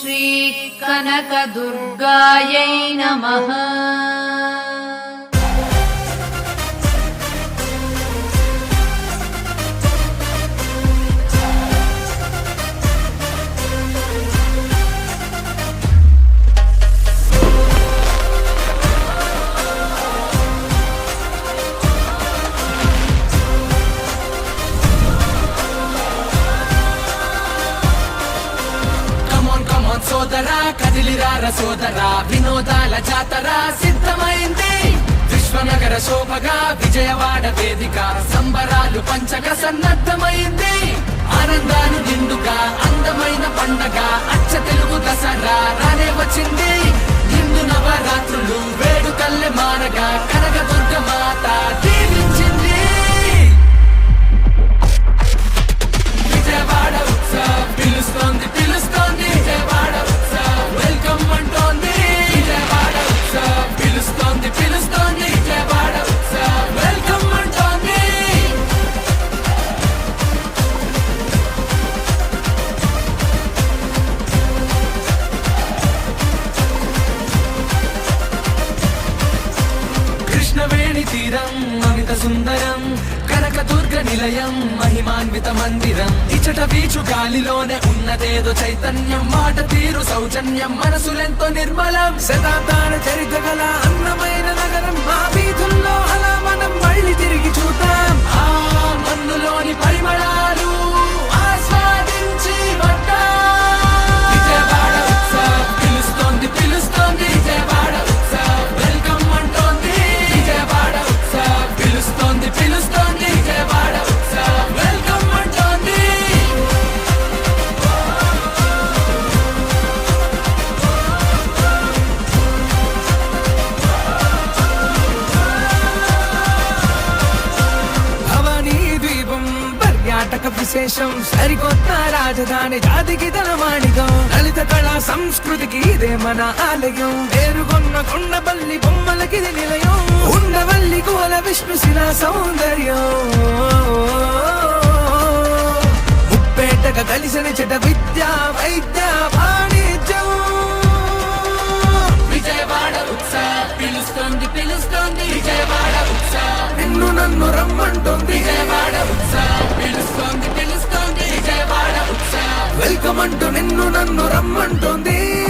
श्रीकनकदुर्गायै नमः। సోదరా కదిలిరార సోదరా వినోదాల జాతర సిద్ధమైంది. విశ్వనగర శోభగా విజయవాడ వేదిక సంబరాలు పంచక సన్నద్ధమైంది. ఆనందాలు నిండుగా అందమైన పండగ అచ్చ తెలుగు దసరా రానే వచ్చింది. కృష్ణవేణి తీరం అమిత సుందరం కనకదుర్గ నిలయం మహిమాన్విత మందిరం. ఇచట వీచు గాలిలోనే ఉన్నదేదో చైతన్యం మాట తీరు సౌజన్యం మనసులెంతో నిర్మలం. శతాబ్దాల చరిత్ర గల అన్నమైన నగరం విశేషం. సరికొత్త రాజధాని జాతికి తన మాణికం లలిత కళా సంస్కృతికి ఇదే మన ఆలయం. పేరుగొన్న కొండపల్లి బొమ్మలకి నిలయం. ఉండవల్లి కోల విష్ణు శిలా సౌందర్యం. ముప్పేటగా కలిసిన చెట విద్య వైద్య వాణిజ్యం. విజయవాడ ఉత్సవ్ పిలుస్తోంది పిలుస్తోంది. విజయవాడ ఉత్సవ్ నిన్ను నన్ను రమ్మంటుంది. విజయవాడ ఉత్సవ్ పిలుస్తోంది వెల్కమ్ అంటూ నిన్ను నన్ను రమ్మంటుంది.